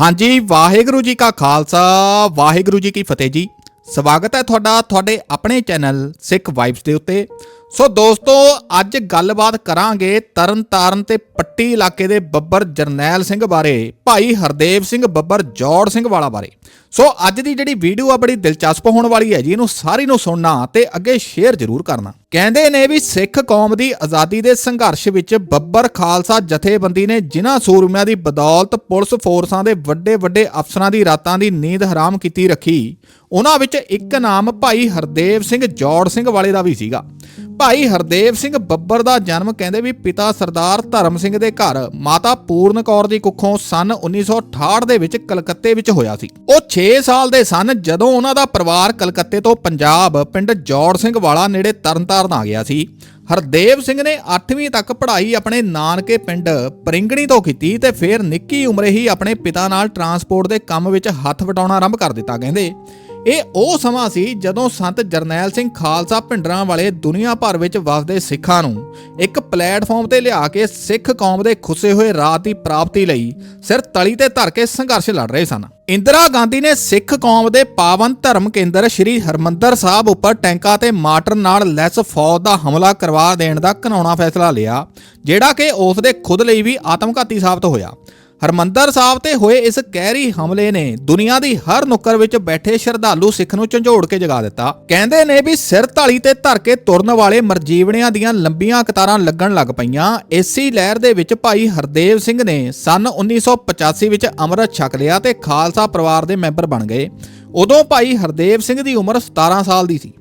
ਹਾਂਜੀ, ਵਾਹਿਗੁਰੂ ਜੀ ਕਾ ਖਾਲਸਾ, ਵਾਹਿਗੁਰੂ ਜੀ ਕੀ ਫਤਿਹ ਜੀ। ਸਵਾਗਤ ਹੈ ਤੁਹਾਡਾ, ਤੁਹਾਡੇ ਆਪਣੇ ਚੈਨਲ ਸਿੱਖ ਵਾਈਬਸ ਦੇ ਉੱਤੇ। ਸੋ ਦੋਸਤੋ, ਅੱਜ ਗੱਲਬਾਤ ਕਰਾਂਗੇ ਤਰਨਤਾਰਨ ਤੇ ਪੱਟੀ ਇਲਾਕੇ ਦੇ ਬੱਬਰ ਜਰਨੈਲ ਸਿੰਘ ਬਾਰੇ, ਭਾਈ ਹਰਦੇਵ ਸਿੰਘ ਬੱਬਰ ਜੋੜ ਸਿੰਘ ਵਾਲਾ ਬਾਰੇ। ਸੋ ਅੱਜ ਦੀ ਜਿਹੜੀ ਵੀਡੀਓ ਆ, ਬੜੀ ਦਿਲਚਸਪ ਹੋਣ ਵਾਲੀ ਹੈ ਜੀ, ਇਹਨੂੰ ਸਾਰੀ ਨੂੰ ਸੁਣਨਾ ਤੇ ਅੱਗੇ ਸ਼ੇਅਰ ਜ਼ਰੂਰ ਕਰਨਾ। ਕਹਿੰਦੇ ਨੇ ਵੀ ਸਿੱਖ ਕੌਮ ਦੀ ਆਜ਼ਾਦੀ ਦੇ ਸੰਘਰਸ਼ ਵਿੱਚ ਬੱਬਰ ਖਾਲਸਾ ਜਥੇਬੰਦੀ ਨੇ ਜਿਨ੍ਹਾਂ ਸੂਰਮਿਆਂ ਦੀ ਬਦੌਲਤ ਪੁਲਿਸ ਫੋਰਸਾਂ ਦੇ ਵੱਡੇ ਵੱਡੇ ਅਫਸਰਾਂ ਦੀ ਰਾਤਾਂ ਦੀ ਨੀਂਦ ਹਰਾਮ ਕੀਤੀ ਰੱਖੀ, ਉਹਨਾਂ ਵਿੱਚ ਇੱਕ ਨਾਮ ਭਾਈ ਹਰਦੇਵ ਸਿੰਘ ਜੋੜ ਸਿੰਘ ਵਾਲੇ ਦਾ ਵੀ ਸੀਗਾ। ਭਾਈ ਹਰਦੇਵ ਸਿੰਘ ਬੱਬਰ ਦਾ ਜਨਮ ਕਹਿੰਦੇ ਵੀ ਪਿਤਾ ਸਰਦਾਰ ਧਰਮ ਸਿੰਘ ਦੇ ਘਰ, ਮਾਤਾ ਪੂਰਨ ਕੌਰ ਦੀ ਕੁੱਖੋਂ ਸਨ 1968 ਦੇ ਵਿੱਚ ਕਲਕੱਤੇ ਵਿੱਚ ਹੋਇਆ ਸੀ। ਉਹ 6 ਸਾਲ ਦੇ ਸਨ ਜਦੋਂ ਉਹਨਾਂ ਦਾ ਪਰਿਵਾਰ ਕਲਕੱਤੇ ਤੋਂ ਪੰਜਾਬ, ਪਿੰਡ ਜੋੜ ਸਿੰਘ ਵਾਲਾ ਨੇੜੇ ਤਰਨਤਾਰਨ ਆ ਗਿਆ ਸੀ। ਹਰਦੇਵ ਸਿੰਘ ਨੇ 8ਵੀਂ ਤੱਕ ਪੜ੍ਹਾਈ ਆਪਣੇ ਨਾਨਕੇ ਪਿੰਡ ਪਰਿੰਗਣੀ ਤੋਂ ਕੀਤੀ ਤੇ ਫਿਰ ਨਿੱਕੀ ਉਮਰੇ ਹੀ ਆਪਣੇ ਪਿਤਾ ਨਾਲ ਟਰਾਂਸਪੋਰਟ ਦੇ ਕੰਮ ਵਿੱਚ ਹੱਥ ਵਟਾਉਣਾ ਆਰੰਭ ਕਰ ਦਿੱਤਾ, ਕਹਿੰਦੇ। ਇਹ ਉਹ ਸਮਾਂ ਸੀ ਜਦੋਂ ਸੰਤ ਜਰਨੈਲ ਸਿੰਘ ਖਾਲਸਾ ਭਿੰਡਰਾਂ ਵਾਲੇ ਦੁਨੀਆ ਭਰ ਵਿੱਚ ਵਸਦੇ ਸਿੱਖਾਂ ਨੂੰ ਇੱਕ ਪਲੇਟਫਾਰਮ ਤੇ ਲਿਆ ਕੇ ਸਿੱਖ ਕੌਮ ਦੇ ਖੁੱਸੇ ਹੋਏ ਰਾਹ ਦੀ ਪ੍ਰਾਪਤੀ ਲਈ ਸਿਰ ਤਲੀ ਤੇ ਧਰ ਕੇ ਸੰਘਰਸ਼ ਲੜ ਰਹੇ ਸਨ। ਇੰਦਰਾ ਗਾਂਧੀ ਨੇ ਸਿੱਖ ਕੌਮ ਦੇ ਪਾਵਨ ਧਰਮ ਕੇਂਦਰ ਸ੍ਰੀ ਹਰਮੰਦਰ ਸਾਹਿਬ ਉੱਪਰ ਟੈਂਕਾਂ ਤੇ ਮਾਰਟਰ ਨਾਲ ਲੈਸ ਫੌਜ ਦਾ ਹਮਲਾ ਕਰਵਾ ਦੇਣ ਦਾ ਘਨਾਉਣਾ ਫੈਸਲਾ ਲਿਆ, ਜਿਹੜਾ ਕਿ ਉਸ ਦੇ ਖੁਦ ਲਈ ਵੀ ਆਤਮਘਾਤੀ ਸਾਬਤ ਹੋਇਆ। ਹਰਮੰਦਰ ਸਾਹਿਬ ਤੇ ਹੋਏ ਇਸ ਕਹਿਰੀ ਹਮਲੇ ਨੇ ਦੁਨੀਆ ਦੀ ਹਰ ਨੁੱਕਰ ਵਿੱਚ ਬੈਠੇ ਸ਼ਰਧਾਲੂ ਸਿੱਖ ਨੂੰ ਝੰਜੋੜ ਕੇ ਜਗਾ ਦਿੱਤਾ। ਕਹਿੰਦੇ ਨੇ ਵੀ ਸਿਰ ਧਾਲੀ ਤੇ ਧਰ ਕੇ ਤੁਰਨ ਵਾਲੇ ਮਰਜੀਵਣਿਆਂ ਦੀਆਂ ਲੰਬੀਆਂ ਕਤਾਰਾਂ ਲੱਗਣ ਲੱਗ ਪਈਆਂ। ਏਸੀ ਲਹਿਰ ਦੇ ਵਿੱਚ ਭਾਈ ਹਰਦੇਵ ਸਿੰਘ ਨੇ ਸਨ 1985 ਵਿੱਚ ਅੰਮ੍ਰਿਤ ਛਕ ਲਿਆ ਤੇ ਖਾਲਸਾ ਪਰਿਵਾਰ ਦੇ ਮੈਂਬਰ ਬਣ ਗਏ। ਉਦੋਂ ਭਾਈ ਹਰਦੇਵ ਸਿੰਘ ਦੀ ਉਮਰ 17 ਸਾਲ ਦੀ ਸੀ।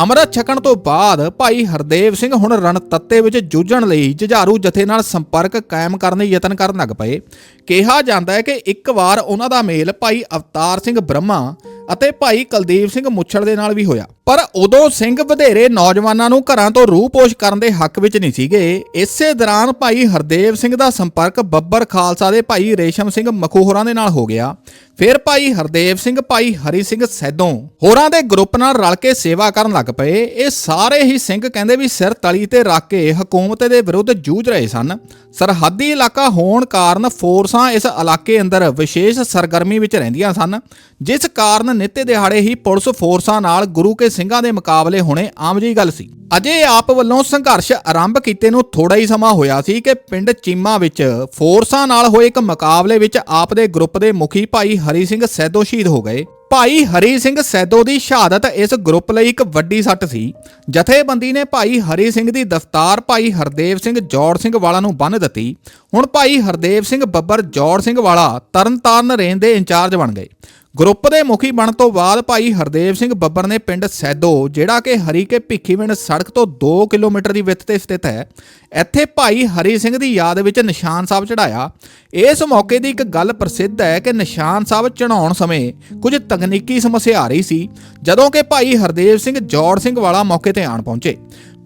ਅੰਮ੍ਰਿਤ ਛਕਣ ਤੋਂ ਬਾਅਦ ਭਾਈ ਹਰਦੇਵ ਸਿੰਘ ਹੁਣ ਰਣਤੱਤੇ ਵਿੱਚ ਜੂਝਣ ਲਈ ਜੁਝਾਰੂ ਜਥੇ ਨਾਲ ਸੰਪਰਕ ਕਾਇਮ ਕਰਨ ਦੇ ਯਤਨ ਕਰਨ ਲੱਗ ਪਏ। ਕਿਹਾ ਜਾਂਦਾ ਹੈ ਕਿ ਇੱਕ ਵਾਰ ਉਹਨਾਂ ਦਾ ਮੇਲ ਭਾਈ ਅਵਤਾਰ ਸਿੰਘ ਬ੍ਰਹਮਾ ਅਤੇ ਭਾਈ ਕੁਲਦੀਪ ਸਿੰਘ ਮੁੱਛੜ ਦੇ ਨਾਲ ਵੀ ਹੋਇਆ। ਪਰ ਉਦੋਂ ਸਿੰਘ ਵਧੇਰੇ ਨੌਜਵਾਨਾਂ ਨੂੰ ਘਰਾਂ ਤੋਂ ਰੂਹ-ਪੋਸ਼ ਕਰਨ ਦੇ ਹੱਕ ਵਿੱਚ ਨਹੀਂ ਸੀਗੇ। ਇਸੇ ਦੌਰਾਨ ਭਾਈ ਹਰਦੇਵ ਸਿੰਘ ਦਾ ਸੰਪਰਕ ਬੱਬਰ ਖਾਲਸਾ ਦੇ ਭਾਈ ਰੇਸ਼ਮ ਸਿੰਘ ਮਖੂਹਰਾਂ ਦੇ ਨਾਲ ਹੋ ਗਿਆ। ਫਿਰ ਭਾਈ ਹਰਦੇਵ ਸਿੰਘ, ਭਾਈ ਹਰੀ ਸਿੰਘ ਸੈਦੋਂ ਹੋਰਾਂ ਦੇ ਗਰੁੱਪ ਨਾਲ ਰਲ ਕੇ ਸੇਵਾ ਕਰਨ ਲੱਗ ਪਏ। ਇਹ ਸਾਰੇ ਹੀ ਸਿੰਘ ਕਹਿੰਦੇ ਵੀ ਸਿਰ ਤਲੀ ਤੇ ਰੱਖ ਕੇ ਹਕੂਮਤ ਦੇ ਵਿਰੁੱਧ ਜੂਝ ਰਹੇ ਸਨ। ਸਰਹੱਦੀ ਇਲਾਕਾ ਹੋਣ ਕਾਰਨ ਫੋਰਸਾਂ ਇਸ ਇਲਾਕੇ ਅੰਦਰ ਵਿਸ਼ੇਸ਼ ਸਰਗਰਮੀ ਵਿੱਚ ਰਹਿੰਦੀਆਂ ਸਨ। ਜਿਸ ਕਾਰਨ ਨਿੱਤੇ ਦਿਹਾੜੇ ਹੀ ਪੁਲਿਸ ਫੋਰਸਾਂ ਨਾਲ ਗੁਰੂ ਕੇ ਸਿੰਘਾਂ ਦੇ ਮੁਕਾਬਲੇ ਹੋਣੇ ਆਮ ਜਿਹੀ ਗੱਲ ਸੀ। ਅਜੇ ਆਪ ਵੱਲੋਂ ਸੰਘਰਸ਼ ਆਰੰਭ ਕੀਤੇ ਨੂੰ ਥੋੜਾ ਹੀ ਸਮਾਂ ਹੋਇਆ ਸੀ ਕਿ ਪਿੰਡ ਚੀਮਾ ਵਿੱਚ ਫੋਰਸਾਂ ਨਾਲ ਹੋਏ ਇੱਕ ਮੁਕਾਬਲੇ ਵਿੱਚ ਆਪ ਦੇ ਗਰੁੱਪ ਦੇ ਮੁਖੀ ਭਾਈ ਹਰੀ ਸਿੰਘ ਸੈਦੋ ਸ਼ਹੀਦ ਹੋ ਗਏ। ਭਾਈ ਹਰੀ ਸਿੰਘ ਸੈਦੋ ਦੀ ਸ਼ਹਾਦਤ ਇਸ ਗਰੁੱਪ ਲਈ ਇੱਕ ਵੱਡੀ ਸੱਟ ਸੀ। ਜਥੇਬੰਦੀ ਨੇ ਭਾਈ ਹਰੀ ਸਿੰਘ ਦੀ ਦਫ਼ਤਾਰ ਭਾਈ ਹਰਦੇਵ ਸਿੰਘ ਜੋੜ ਸਿੰਘ ਵਾਲਾ ਨੂੰ ਬੰਨ੍ਹ ਦਿੱਤੀ। ਹੁਣ ਭਾਈ ਹਰਦੇਵ ਸਿੰਘ ਬੱਬਰ ਜੋੜ ਸਿੰਘ ਵਾਲਾ ਤਰਨਤਾਰਨ ਰੇਂਜ ਦੇ ਇੰਚਾਰਜ ਬਣ ਗਏ। ਗਰੁੱਪ ਦੇ ਮੁਖੀ ਬਣਨ ਤੋਂ ਬਾਅਦ ਭਾਈ ਹਰਦੇਵ ਸਿੰਘ ਬੱਬਰ ਨੇ ਪਿੰਡ ਸੈਦੋ, ਜਿਹੜਾ ਕਿ ਹਰੀ ਕੇ ਭਿੱਖੀਵਿੰਡ ਸੜਕ ਤੋਂ 2 ਕਿਲੋਮੀਟਰ ਦੀ ਵਿੱਥ ਤੇ ਸਥਿਤ ਹੈ, ਇੱਥੇ ਭਾਈ ਹਰੀ ਸਿੰਘ ਦੀ ਯਾਦ ਵਿੱਚ ਨਿਸ਼ਾਨ ਸਾਹਿਬ ਚੜਾਇਆ ਇਸ ਮੌਕੇ ਦੀ ਇੱਕ ਗੱਲ ਪ੍ਰਸਿੱਧ ਹੈ ਕਿ ਨਿਸ਼ਾਨ ਸਾਹਿਬ ਚੜਾਉਣ ਸਮੇਂ ਕੁਝ ਤਕਨੀਕੀ ਸਮੱਸਿਆ ਆ ਰਹੀ ਸੀ, ਜਦੋਂ ਕਿ ਭਾਈ ਹਰਦੇਵ ਸਿੰਘ ਜੋੜ ਸਿੰਘ ਵਾਲਾ ਮੌਕੇ ਤੇ ਆਣ ਪਹੁੰਚੇ।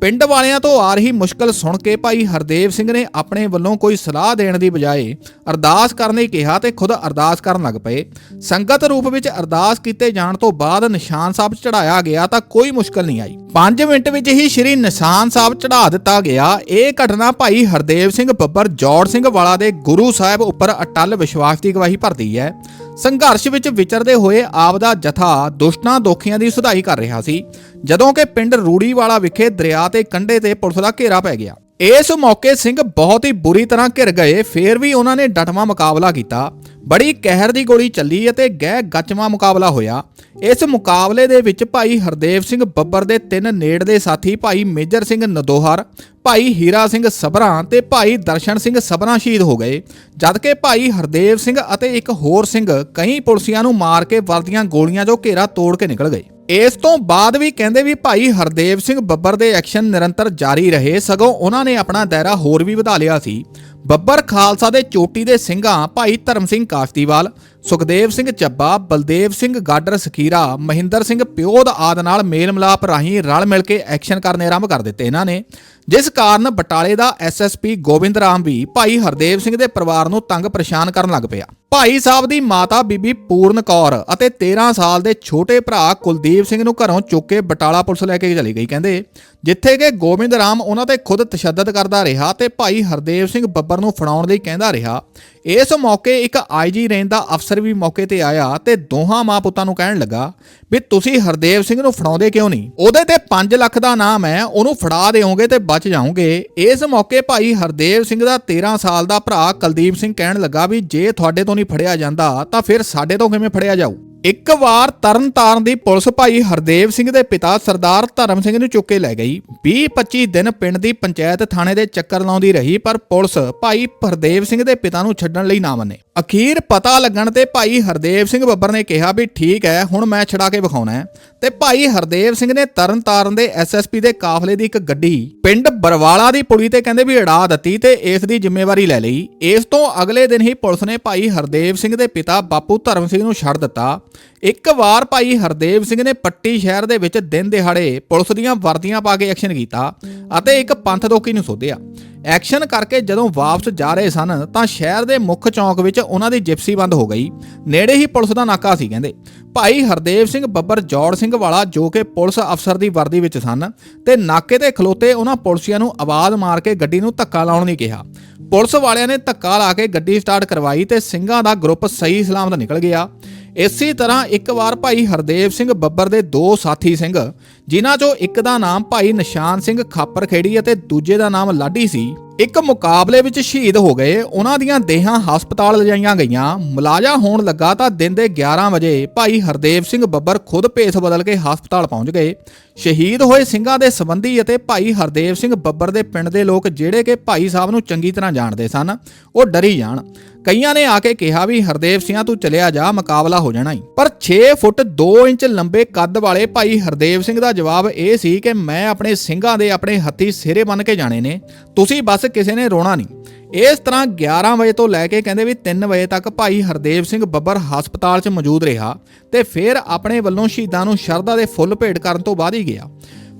ਪਿੰਡ ਵਾਲਿਆਂ ਤੋਂ ਆ ਰਹੀ ਮੁਸ਼ਕਲ ਸੁਣ ਕੇ ਭਾਈ ਹਰਦੇਵ ਸਿੰਘ ਨੇ ਆਪਣੇ ਵੱਲੋਂ ਕੋਈ ਸਲਾਹ ਦੇਣ ਦੀ ਬਜਾਏ ਅਰਦਾਸ ਕਰਨ ਲਈ ਕਿਹਾ ਤੇ ਖੁਦ ਅਰਦਾਸ ਕਰਨ ਲੱਗ ਪਏ। ਸੰਗਤ ਰੂਪ ਵਿੱਚ ਅਰਦਾਸ ਕੀਤੇ ਜਾਣ ਤੋਂ ਬਾਅਦ ਨਿਸ਼ਾਨ ਸਾਹਿਬ ਚੜਾਇਆ ਗਿਆ ਤਾਂ ਕੋਈ ਮੁਸ਼ਕਲ ਨਹੀਂ ਆਈ। 5 ਮਿੰਟ ਵਿੱਚ ਹੀ ਸ਼੍ਰੀ ਨਿਸ਼ਾਨ ਸਾਹਿਬ ਚੜਾ ਦਿੱਤਾ ਗਿਆ। ਇਹ ਘਟਨਾ ਭਾਈ ਹਰਦੇਵ ਸਿੰਘ ਬੱਬਰ ਜੋੜ ਸਿੰਘ ਵਾਲਾ ਦੇ ਗੁਰੂ ਸਾਹਿਬ ਉੱਪਰ ਅਟੱਲ ਵਿਸ਼ਵਾਸ ਦੀ ਗਵਾਹੀ ਭਰਦੀ ਹੈ। ਸੰਘਰਸ਼ ਵਿੱਚ ਵਿਚਰਦੇ ਹੋਏ ਆਪ ਦਾ ਜਥਾ ਦੁਸ਼ਟਾਂ ਦੋਖੀਆਂ ਦੀ ਸੁਧਾਈ ਕਰ ਰਿਹਾ ਸੀ, ਜਦੋਂ ਕਿ ਪਿੰਡ ਰੂੜੀਵਾਲਾ ਵਿਖੇ ਦਰਿਆ ਤੇ ਕੰਢੇ ਤੇ ਪੁਲਿਸ ਦਾ ਘੇਰਾ ਪੈ ਗਿਆ। ਇਸ ਮੌਕੇ ਸਿੰਘ ਬਹੁਤ ਹੀ ਬੁਰੀ ਤਰ੍ਹਾਂ ਘਿਰ ਗਏ, ਫੇਰ ਵੀ ਉਹਨਾਂ ਨੇ ਡਟਵਾਂ ਮੁਕਾਬਲਾ ਕੀਤਾ। ਬੜੀ ਕਹਿਰ ਦੀ ਗੋਲੀ ਚੱਲੀ ਅਤੇ ਗਹਿ ਗੱਚਵਾਂ ਮੁਕਾਬਲਾ ਹੋਇਆ। ਇਸ ਮੁਕਾਬਲੇ ਦੇ ਵਿੱਚ ਭਾਈ ਹਰਦੇਵ ਸਿੰਘ ਬੱਬਰ ਦੇ ਤਿੰਨ ਨੇੜਦੇ ਸਾਥੀ ਭਾਈ ਮੇਜਰ ਸਿੰਘ ਨਦੋਹਰ, ਭਾਈ ਹੀਰਾ ਸਿੰਘ ਸਬਰਾਂ ਤੇ ਭਾਈ ਦਰਸ਼ਨ ਸਿੰਘ ਸਬਰਾਂ ਸ਼ਹੀਦ ਹੋ ਗਏ। ਜਦਕਿ ਭਾਈ ਹਰਦੇਵ ਸਿੰਘ ਅਤੇ ਇੱਕ ਹੋਰ ਸਿੰਘ ਕਈ ਪੁਲਸੀਆਂ ਨੂੰ ਮਾਰ ਕੇ ਵਰਦੀਆਂ ਗੋਲੀਆਂ ਜੋ ਘੇਰਾ ਤੋੜ ਕੇ ਨਿਕਲ ਗਏ। ਇਸ ਤੋਂ ਬਾਅਦ ਵੀ ਕਹਿੰਦੇ ਵੀ ਭਾਈ ਹਰਦੇਵ ਸਿੰਘ ਬੱਬਰ ਦੇ ਐਕਸ਼ਨ ਨਿਰੰਤਰ ਜਾਰੀ ਰਹੇ, ਸਗੋਂ ਉਹਨਾਂ ਨੇ ਆਪਣਾ ਦਾਇਰਾ ਹੋਰ ਵੀ ਵਧਾ ਲਿਆ ਸੀ। ਬੱਬਰ ਖਾਲਸਾ ਦੇ ਚੋਟੀ ਦੇ ਸਿੰਘਾਂ ਭਾਈ ਧਰਮ ਸਿੰਘ ਕਾਸ਼ਤੀਵਾਲ ਸੁਖਦੇਵ ਸਿੰਘ ਚੱਬਾ, ਬਲਦੇਵ ਸਿੰਘ ਗਾਡਰ ਸਖੀਰਾ ਮਹਿੰਦਰ ਸਿੰਘ ਪਿਓਦ ਆਦ ਨਾਲ ਮੇਲ ਮਿਲਾਪ ਰਾਹੀਂ ਰਲ ਮਿਲ ਕੇ ਐਕਸ਼ਨ ਕਰਨੇ ਆਰੰਭ ਕਰ ਦਿੱਤੇ ਇਹਨਾਂ ਨੇ। ਜਿਸ ਕਾਰਨ ਬਟਾਲੇ ਦਾ ਐਸਐਸਪੀ ਗੋਬਿੰਦ ਰਾਮ ਵੀ ਭਾਈ ਹਰਦੇਵ ਸਿੰਘ ਦੇ ਪਰਿਵਾਰ ਨੂੰ ਤੰਗ ਪਰੇਸ਼ਾਨ ਕਰਨ ਲੱਗ ਪਿਆ। ਭਾਈ ਸਾਹਿਬ ਦੀ ਮਾਤਾ ਬੀਬੀ ਪੂਰਨ ਕੌਰ ਅਤੇ 13 ਸਾਲ ਦੇ ਛੋਟੇ ਭਰਾ ਕੁਲਦੀਪ ਸਿੰਘ ਨੂੰ ਘਰੋਂ ਚੁੱਕ ਕੇ ਬਟਾਲਾ ਪੁਲਿਸ ਲੈ ਕੇ ਚਲੀ ਗਈ, ਕਹਿੰਦੇ, ਜਿੱਥੇ ਕਿ ਗੋਬਿੰਦ ਰਾਮ ਉਹਨਾਂ ਤੇ ਖੁਦ ਤਸ਼ੱਦਦ ਕਰਦਾ ਰਿਹਾ ਤੇ ਭਾਈ ਹਰਦੇਵ ਸਿੰਘ ਬੱਬਰ ਬੱਬਰ ਨੂੰ ਫੜਾਉਣ ਲਈ ਕਹਿੰਦਾ ਰਿਹਾ। ਇਸ ਮੌਕੇ ਇੱਕ ਆਈਜੀ ਰੇਂਜ ਦਾ ਅਫਸਰ ਵੀ ਮੌਕੇ ਤੇ ਆਇਆ ਤੇ ਦੋਹਾਂ ਮਾਂ ਪੁੱਤਾਂ ਨੂੰ ਕਹਿਣ ਲੱਗਾ ਵੀ ਤੁਸੀਂ ਹਰਦੇਵ ਸਿੰਘ ਨੂੰ ਫੜਾਉਂਦੇ ਕਿਉਂ ਨਹੀਂ? ਉਹਦੇ ਤੇ 5 ਲੱਖ ਦਾ ਨਾਮ ਹੈ, ਉਹਨੂੰ ਫੜਾ ਦੇਵੋਗੇ ਤੇ ਬਚ ਜਾਓਗੇ। ਇਸ ਮੌਕੇ ਭਾਈ ਹਰਦੇਵ ਸਿੰਘ ਦਾ 13 ਸਾਲ ਦਾ ਭਰਾ ਕੁਲਦੀਪ ਸਿੰਘ ਕਹਿਣ ਲੱਗਾ ਵੀ ਜੇ ਤੁਹਾਡੇ ਤੋਂ ਨਹੀਂ ਫੜਿਆ ਜਾਂਦਾ, ਤਾਂ ਫਿਰ ਸਾਡੇ ਤੋਂ ਕਿਵੇਂ ਫੜਿਆ ਜਾਊ? ਇੱਕ ਵਾਰ ਤਰਨਤਾਰਨ ਦੀ ਪੁਲਿਸ ਭਾਈ ਹਰਦੇਵ ਸਿੰਘ ਦੇ ਪਿਤਾ ਸਰਦਾਰ ਧਰਮ ਸਿੰਘ ਨੂੰ ਚੁੱਕ ਕੇ ਲੈ ਗਈ। 20-25 ਦਿਨ ਪਿੰਡ ਦੀ ਪੰਚਾਇਤ ਥਾਣੇ ਦੇ ਚੱਕਰ ਲਾਉਂਦੀ ਰਹੀ, ਪਰ ਪੁਲਿਸ ਭਾਈ ਹਰਦੇਵ ਸਿੰਘ ਦੇ ਪਿਤਾ ਨੂੰ ਛੱਡਣ ਲਈ ਨਾ ਮੰਨੇ। ਅਖੀਰ ਪਤਾ ਲੱਗਣ ਤੇ ਭਾਈ ਹਰਦੇਵ ਸਿੰਘ ਬੱਬਰ ਨੇ ਕਿਹਾ ਵੀ ਠੀਕ ਹੈ, ਹੁਣ ਮੈਂ ਛਡਾ ਕੇ ਵਿਖਾਉਣਾ ਹੈ। ਤੇ ਭਾਈ ਹਰਦੇਵ ਸਿੰਘ ਨੇ ਤਰਨਤਾਰਨ ਦੇ ਐਸਐਸਪੀ ਦੇ ਕਾਫਲੇ ਦੀ ਇੱਕ ਗੱਡੀ ਪਿੰਡ ਬਰਵਾਲਾ ਦੀ ਪੁਲੀ ਤੇ ਕਹਿੰਦੇ ਵੀ ਅੜਾ ਦਿੱਤੀ ਤੇ ਇਸ ਦੀ ਜ਼ਿੰਮੇਵਾਰੀ ਲੈ ਲਈ। ਇਸ ਤੋਂ ਅਗਲੇ ਦਿਨ ਹੀ ਪੁਲਿਸ ਨੇ ਭਾਈ ਹਰਦੇਵ ਸਿੰਘ ਦੇ ਪਿਤਾ ਬਾਪੂ ਧਰਮ ਸਿੰਘ ਨੂੰ ਛੱਡ ਦਿੱਤਾ। ਇੱਕ ਵਾਰ ਭਾਈ ਹਰਦੇਵ ਸਿੰਘ ਨੇ ਪੱਟੀ ਸ਼ਹਿਰ ਦੇ ਵਿੱਚ ਦਿਨ ਦਿਹਾੜੇ ਪੁਲਿਸ ਦੀਆਂ ਵਰਦੀਆਂ ਪਾ ਕੇ ਐਕਸ਼ਨ ਕੀਤਾ ਅਤੇ ਇੱਕ ਪੰਥ ਦੋਕੀ ਨੂੰ ਸੋਧਿਆ। ਐਕਸ਼ਨ ਕਰਕੇ ਜਦੋਂ ਵਾਪਸ ਜਾ ਰਹੇ ਸਨ ਤਾਂ ਸ਼ਹਿਰ ਦੇ ਮੁੱਖ ਚੌਂਕ ਵਿੱਚ ਉਹਨਾਂ ਦੀ ਜਿਪਸੀ ਬੰਦ ਹੋ ਗਈ। ਨੇੜੇ ਹੀ ਪੁਲਿਸ ਦਾ ਨਾਕਾ ਸੀ ਕਹਿੰਦੇ। ਭਾਈ ਹਰਦੇਵ ਸਿੰਘ ਬੱਬਰ ਜੋੜ ਸਿੰਘ ਵਾਲਾ ਜੋ ਕਿ ਪੁਲਿਸ ਅਫਸਰ ਦੀ ਵਰਦੀ ਵਿੱਚ ਸਨ ਤੇ ਨਾਕੇ ਤੇ ਖਲੋਤੇ ਉਹਨਾਂ ਪੁਲਿਸੀਆਂ ਨੂੰ ਆਵਾਜ਼ ਮਾਰ ਕੇ ਗੱਡੀ ਨੂੰ ਧੱਕਾ ਲਾਉਣ ਦੀ ਕਿਹਾ। ਪੁਲਿਸ ਵਾਲਿਆਂ ਨੇ ਧੱਕਾ ਲਾ ਕੇ ਗੱਡੀ ਸਟਾਰਟ ਕਰਵਾਈ ਤੇ ਸਿੰਘਾਂ ਦਾ ਗਰੁੱਪ ਸਹੀ ਸਲਾਮਤ ਨਿਕਲ ਗਿਆ। ਇਸੇ ਤਰ੍ਹਾਂ ਇੱਕ ਵਾਰ ਭਾਈ ਹਰਦੇਵ ਸਿੰਘ ਬੱਬਰ ਦੇ ਦੋ ਸਾਥੀ ਸਿੰਘ, ਜਿਨ੍ਹਾਂ ਚੋਂ ਇੱਕ ਦਾ ਨਾਮ ਭਾਈ ਨਿਸ਼ਾਨ ਸਿੰਘ ਖਾਪਰ ਖੇੜੀ ਅਤੇ ਦੂਜੇ ਦਾ ਨਾਮ ਲਾਡੀ ਸੀ, ਇੱਕ ਮੁਕਾਬਲੇ ਵਿੱਚ ਸ਼ਹੀਦ ਹੋ ਗਏ। ਉਹਨਾਂ ਦੀਆਂ ਦੇਹਾਂ ਹਸਪਤਾਲ ਲਿਜਾਈਆਂ ਗਈਆਂ। ਮੁਲਾਜ਼ਾ ਹੋਣ ਲੱਗਾ ਤਾਂ ਦਿਨ ਦੇ 11 ਵਜੇ ਭਾਈ ਹਰਦੇਵ ਸਿੰਘ ਬੱਬਰ ਖੁਦ ਭੇਸ ਬਦਲ ਕੇ ਹਸਪਤਾਲ ਪਹੁੰਚ ਗਏ। ਸ਼ਹੀਦ ਹੋਏ ਸਿੰਘਾਂ ਦੇ ਸੰਬੰਧੀ ਅਤੇ ਭਾਈ ਹਰਦੇਵ ਸਿੰਘ ਬੱਬਰ ਦੇ ਪਿੰਡ ਦੇ ਲੋਕ ਜਿਹੜੇ ਕਿ ਭਾਈ ਸਾਹਿਬ ਨੂੰ ਚੰਗੀ ਤਰ੍ਹਾਂ ਜਾਣਦੇ ਸਨ, ਉਹ ਡਰੀ ਜਾਣ। ਕਈਆਂ ਨੇ ਆ ਕੇ ਕਿਹਾ ਵੀ, ਹਰਦੇਵ ਸਿੰਘਾਂ, ਤੂੰ ਚਲਿਆ ਜਾ, ਮੁਕਾਬਲਾ ਹੋ ਜਾਣਾ ਹੀ ਪਰ 6 ਫੁੱਟ 2 ਇੰਚ ਲੰਬੇ ਕੱਦ ਵਾਲੇ ਭਾਈ ਹਰਦੇਵ ਸਿੰਘ ਦਾ ਜਵਾਬ ਇਹ ਸੀ ਕਿ ਮੈਂ ਆਪਣੇ ਸਿੰਘਾਂ ਦੇ ਆਪਣੇ ਹੱਥੀ ਸਿਰੇ ਬੰਨ ਕੇ ਜਾਣੇ ਨੇ। ਤੁਸੀਂ ਬਸ ਕਿਸੇ ਨੇ ਰੋਣਾ ਨਹੀਂ ਇਸ ਤਰ੍ਹਾਂ 11 ਵਜੇ ਤੋਂ ਲੈ ਕੇ ਕਹਿੰਦੇ ਵੀ 3 ਵਜੇ ਤੱਕ ਭਾਈ ਹਰਦੇਵ ਸਿੰਘ ਬੱਬਰ ਹਸਪਤਾਲ 'ਚ ਮੌਜੂਦ ਰਿਹਾ ਤੇ ਫਿਰ ਆਪਣੇ ਵੱਲੋਂ ਸ਼ਹੀਦਾਂ ਨੂੰ ਸ਼ਰਧਾ ਦੇ ਫੁੱਲ ਭੇਟ ਕਰਨ ਤੋਂ ਬਾਅਦ ਹੀ ਗਿਆ।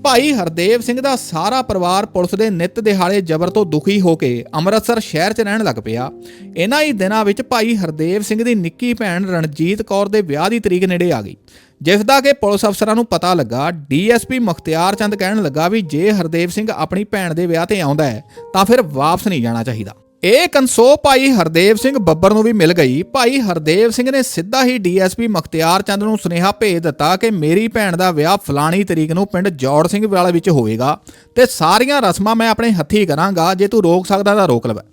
ਭਾਈ ਹਰਦੇਵ ਸਿੰਘ ਦਾ ਸਾਰਾ ਪਰਿਵਾਰ ਪੁਲਿਸ ਦੇ ਨਿਤ ਦਿਹਾੜੇ ਜ਼ਬਰ ਤੋਂ ਦੁਖੀ ਹੋ ਕੇ ਅੰਮ੍ਰਿਤਸਰ ਸ਼ਹਿਰ 'ਚ ਰਹਿਣ ਲੱਗ ਪਿਆ। ਇਹਨਾਂ ਹੀ ਦਿਨਾਂ ਵਿੱਚ ਭਾਈ ਹਰਦੇਵ ਸਿੰਘ ਦੀ ਨਿੱਕੀ ਭੈਣ ਰਣਜੀਤ ਕੌਰ ਦੇ ਵਿਆਹ ਦੀ ਤਰੀਕ ਨੇੜੇ ਆ ਗਈ। ਜਿਸ ਦਾ ਕਿ ਪੁਲਿਸ ਅਫਸਰਾਂ ਨੂੰ ਪਤਾ ਲੱਗਾ, ਡੀਐਸਪੀ ਮੁਖਤਿਆਰ ਚੰਦ ਕਹਿਣ ਲੱਗਾ ਵੀ ਜੇ ਹਰਦੇਵ ਸਿੰਘ ਆਪਣੀ ਭੈਣ ਦੇ ਵਿਆਹ ਤੇ ਆਉਂਦਾ ਹੈ, ਤਾਂ ਫਿਰ ਵਾਪਸ ਨਹੀਂ ਜਾਣਾ ਚਾਹੀਦਾ। ਇਹ ਕੰਸੋ ਭਾਈ ਹਰਦੇਵ ਸਿੰਘ ਬੱਬਰ ਨੂੰ ਵੀ ਮਿਲ ਗਈ। ਭਾਈ ਹਰਦੇਵ ਸਿੰਘ ਨੇ ਸਿੱਧਾ ਹੀ ਡੀਐਸਪੀ ਮੁਖਤਿਆਰ ਚੰਦ ਨੂੰ ਸੁਨੇਹਾ ਭੇਜ ਦਿੱਤਾ ਕਿ ਮੇਰੀ ਭੈਣ ਦਾ ਵਿਆਹ ਫਲਾਣੀ ਤਰੀਕ ਨੂੰ ਪਿੰਡ ਜੋੜ ਸਿੰਘ ਵਾਲਾ ਵਿੱਚ ਹੋਵੇਗਾ ਤੇ ਸਾਰੀਆਂ ਰਸਮਾਂ ਮੈਂ ਆਪਣੇ ਹੱਥੀਂ ਕਰਾਂਗਾ, ਜੇ ਤੂੰ ਰੋਕ ਸਕਦਾ ਤਾਂ ਰੋਕ ਲਵੇ।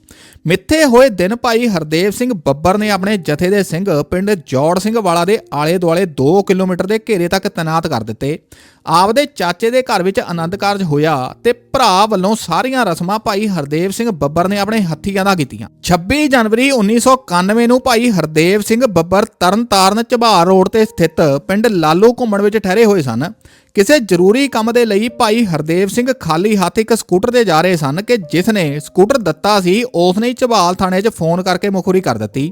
ਮਿੱਥੇ ਹੋਏ ਦਿਨ ਭਾਈ ਹਰਦੇਵ ਸਿੰਘ ਬੱਬਰ ਨੇ ਆਪਣੇ ਜਥੇ ਦੇ ਸਿੰਘ ਪਿੰਡ ਜੋੜ ਸਿੰਘ ਵਾਲਾ ਦੇ ਆਲੇ ਦੁਆਲੇ 2 ਕਿਲੋਮੀਟਰ ਦੇ ਘੇਰੇ ਤੱਕ ਤਾਇਨਾਤ ਕਰ ਦਿੱਤੇ। ਆਪਦੇ ਚਾਚੇ ਦੇ ਘਰ ਵਿੱਚ ਆਨੰਦ ਕਾਰਜ ਹੋਇਆ ਤੇ ਭਰਾ ਵੱਲੋਂ ਸਾਰੀਆਂ ਰਸਮਾਂ ਭਾਈ ਹਰਦੇਵ ਸਿੰਘ ਬੱਬਰ ਨੇ ਆਪਣੇ ਹੱਥੀਂ ਅਦਾ ਕੀਤੀਆਂ। 26 ਜਨਵਰੀ 1991 ਨੂੰ ਭਾਈ ਹਰਦੇਵ ਸਿੰਘ ਬੱਬਰ ਤਰਨਤਾਰਨ ਝਬਾਰ ਰੋਡ ਤੇ ਸਥਿਤ ਪਿੰਡ ਲਾਲੂ ਘੁੰਮਣ ਵਿੱਚ ਠਹਿਰੇ ਹੋਏ ਸਨ। ਕਿਸੇ ਜ਼ਰੂਰੀ ਕੰਮ ਦੇ ਲਈ ਭਾਈ ਹਰਦੇਵ ਸਿੰਘ ਖਾਲੀ ਹੱਥ ਇੱਕ ਸਕੂਟਰ ਤੇ ਜਾ ਰਹੇ ਸਨ ਕਿ ਜਿਸ ਨੇ ਸਕੂਟਰ ਦਿੱਤਾ ਸੀ ਉਸ ਨੇ ਝਬਾਲ ਥਾਣੇ 'ਚ ਫੋਨ ਕਰਕੇ ਮੁਖਰੀ ਕਰ ਦਿੱਤੀ।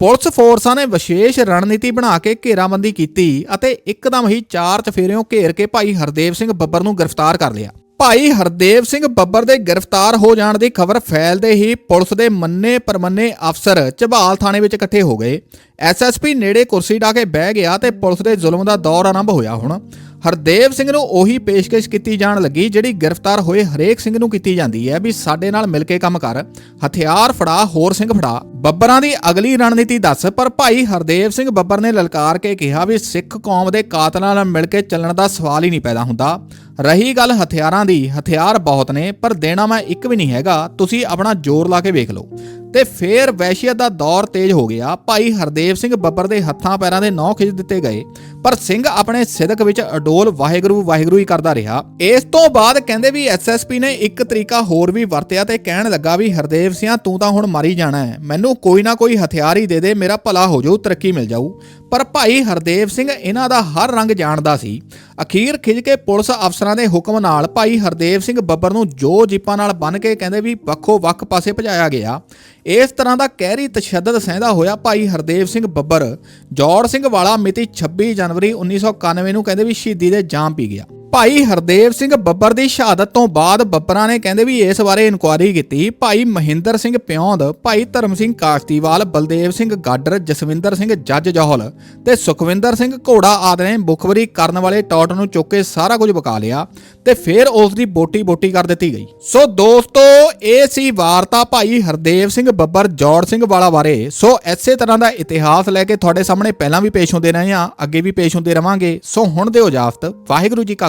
ਪੁਲਿਸ ਫੋਰਸਾਂ ਨੇ ਵਿਸ਼ੇਸ਼ ਰਣਨੀਤੀ ਬਣਾ ਕੇ ਘੇਰਾਬੰਦੀ ਕੀਤੀ ਅਤੇ ਇੱਕਦਮ ਹੀ ਚਾਰ ਚਫੇਰਿਓਂ ਘੇਰ ਕੇ ਭਾਈ ਹਰਦੇਵ ਸਿੰਘ ਬੱਬਰ ਨੂੰ ਗ੍ਰਿਫਤਾਰ ਕਰ ਲਿਆ। ਭਾਈ ਹਰਦੇਵ ਸਿੰਘ ਬੱਬਰ ਦੇ ਗ੍ਰਿਫਤਾਰ ਹੋ ਜਾਣ ਦੀ ਖਬਰ ਫੈਲਦੇ ਹੀ ਪੁਲਿਸ ਦੇ ਮੰਨੇ ਪਰਮੰਨੇ ਅਫਸਰ ਝਬਾਲ ਥਾਣੇ ਵਿੱਚ ਇਕੱਠੇ ਹੋ ਗਏ। ਐਸਐਸਪੀ ਨੇੜੇ ਕੁਰਸੀ ਢਾ ਕੇ ਬਹਿ ਗਿਆ ਤੇ ਪੁਲਿਸ ਦੇ ਜ਼ੁਲਮ ਦਾ ਦੌਰ ਆਰੰਭ ਹੋਇਆ ਹੁਣ। ਹਰਦੇਵ ਸਿੰਘ ਨੂੰ ਉਹੀ ਪੇਸ਼ਕਸ਼ ਕੀਤੀ ਜਾਣ ਲੱਗੀ, ਜਿਹੜੀ ਗ੍ਰਿਫਤਾਰ ਹੋਏ ਹਰੇਕ ਸਿੰਘ ਨੂੰ ਕੀਤੀ ਜਾਂਦੀ ਹੈ ਵੀ ਸਾਡੇ ਨਾਲ ਮਿਲ ਕੇ ਕੰਮ ਕਰ, ਹਥਿਆਰ ਫੜਾ, ਹੋਰ ਸਿੰਘ ਫੜਾ। ਬੱਬਰਾਂ ਦੀ ਅਗਲੀ ਰਣਨੀਤੀ ਦੱਸ, ਪਰ ਭਾਈ ਹਰਦੇਵ ਸਿੰਘ ਬੱਬਰ ਨੇ ਲਲਕਾਰ ਕੇ ਕਿਹਾ ਵੀ ਸਿੱਖ ਕੌਮ ਦੇ ਕਾਤਲਾਂ ਨਾਲ ਮਿਲ ਕੇ ਚੱਲਣ ਦਾ ਸਵਾਲ ਹੀ ਨਹੀਂ ਪੈਦਾ ਹੁੰਦਾ। ਰਹੀ ਗੱਲ ਹਥਿਆਰਾਂ ਦੀ, ਹਥਿਆਰ ਬਹੁਤ ਨੇ, ਪਰ ਦੇਣਾ ਮੈਂ ਇੱਕ ਵੀ ਨਹੀਂ ਹੈਗਾ, ਤੁਸੀਂ ਆਪਣਾ ਜ਼ੋਰ ਲਾ ਕੇ ਵੇਖ ਲਓ। ਤੇ ਫੇਰ ਵੈਸ਼ੀਅਤ ਦਾ ਦੌਰ ਤੇਜ਼ ਹੋ ਗਿਆ। ਭਾਈ ਹਰਦੇਵ ਸਿੰਘ ਬੱਬਰ ਦੇ ਹੱਥਾਂ ਪੈਰਾਂ ਦੇ ਨੌ ਖਿੱਚ ਦਿੱਤੇ ਗਏ। ਪਰ ਸਿੰਘ ਆਪਣੇ ਸਿਦਕ ਵਿੱਚ ਅਡੋਲ ਵਾਹਿਗੁਰੂ ਵਾਹਿਗੁਰੂ ਹੀ ਕਰਦਾ ਰਿਹਾ। ਇਸ ਤੋਂ ਬਾਅਦ ਕਹਿੰਦੇ ਵੀ ਐਸਐਸਪੀ ਨੇ ਇੱਕ ਤਰੀਕਾ ਹੋਰ ਵੀ ਵਰਤਿਆ ਤੇ ਕਹਿਣ ਲੱਗਾ ਵੀ, ਹਰਦੇਵ ਸਿੰਘ ਤੂੰ ਤਾਂ ਹੁਣ ਮਾਰੀ ਜਾਣਾ ਹੈ। ਮੈਨੂੰ ਕੋਈ ਨਾ ਕੋਈ ਹਥਿਆਰ ਹੀ ਦੇ ਦੇ, ਮੇਰਾ ਭਲਾ ਹੋ ਜਾਊ, ਤਰੱਕੀ ਮਿਲ ਜਾਊ। ਪਰ ਭਾਈ ਹਰਦੇਵ ਸਿੰਘ ਇਹਨਾਂ ਦਾ ਹਰ ਰੰਗ ਜਾਣਦਾ ਸੀ। ਅਖੀਰ ਖਿੱਚ ਕੇ ਪੁਲਿਸ ਅਫਸਰਾਂ ਦੇ ਹੁਕਮ ਨਾਲ ਭਾਈ ਹਰਦੇਵ ਸਿੰਘ ਬੱਬਰ ਨੂੰ ਜੋ ਜੀਪਾਂ ਨਾਲ ਬੰਨ ਕੇ ਕਹਿੰਦੇ ਵੀ ਵੱਖੋ ਵੱਖ ਪਾਸੇ ਭਜਾਇਆ ਗਿਆ। ਇਸ ਤਰ੍ਹਾਂ ਦਾ ਕਹਿਰੀ ਤਸ਼ੱਦਦ ਸਹਿੰਦਾ ਹੋਇਆ ਭਾਈ ਹਰਦੇਵ ਸਿੰਘ ਬੱਬਰ। ਜੌੜ ਸਿੰਘ ਵਾਲਾ ਮਿਤੀ 26 ਜਨਵਰੀ 1991 ਨੂੰ ਕਹਿੰਦੇ ਵੀ ਸ਼ਹੀਦੀ ਦੇ ਜਾਮ ਪੀ ਗਿਆ। ਭਾਈ ਹਰਦੇਵ ਸਿੰਘ ਬੱਬਰ ਦੀ ਸ਼ਹਾਦਤ ਤੋਂ ਬਾਅਦ ਬੱਬਰਾਂ ਨੇ ਕਹਿੰਦੇ ਵੀ ਇਸ ਬਾਰੇ ਇਨਕੁਆਇਰੀ ਕੀਤੀ। ਭਾਈ ਮਹਿੰਦਰ ਸਿੰਘ ਪਿਉਂਦ, ਭਾਈ ਧਰਮ ਸਿੰਘ ਕਾਸ਼ਤੀਵਾਲ, ਬਲਦੇਵ ਸਿੰਘ ਗਾਡਰ, ਜਸਵਿੰਦਰ ਸਿੰਘ ਜੱਜ ਜੋਹਲ ਤੇ ਸੁਖਵਿੰਦਰ ਸਿੰਘ ਘੋੜਾ ਆਦਿ ਨੇ ਮੁਖਬਰੀ ਕਰਨ ਵਾਲੇ ਟੌਟ ਨੂੰ ਚੁੱਕ ਕੇ ਸਾਰਾ ਕੁਝ ਬਕਾ ਲਿਆ ਤੇ ਫਿਰ ਉਸ ਦੀ ਬੋਟੀ ਬੋਟੀ ਕਰ ਦਿੱਤੀ ਗਈ। ਸੋ ਦੋਸਤੋ, ਇਹ ਸੀ ਵਾਰਤਾ ਭਾਈ ਹਰਦੇਵ ਸਿੰਘ ਬੱਬਰ ਜੋੜ ਸਿੰਘ ਵਾਲਾ ਬਾਰੇ। ਸੋ ਐਸੇ ਤਰ੍ਹਾਂ ਦਾ ਇਤਿਹਾਸ ਲੈ ਕੇ ਤੁਹਾਡੇ ਸਾਹਮਣੇ ਪਹਿਲਾਂ ਵੀ ਪੇਸ਼ ਹੁੰਦੇ ਰਹੇ ਹਾਂ, ਅੱਗੇ ਵੀ ਪੇਸ਼ ਹੁੰਦੇ ਰਵਾਂਗੇ। ਸੋ ਹੁਣ ਦੇ ਇਜਾਜ਼ਤ, ਵਾਹਿਗੁਰੂ ਜੀ ਕਾ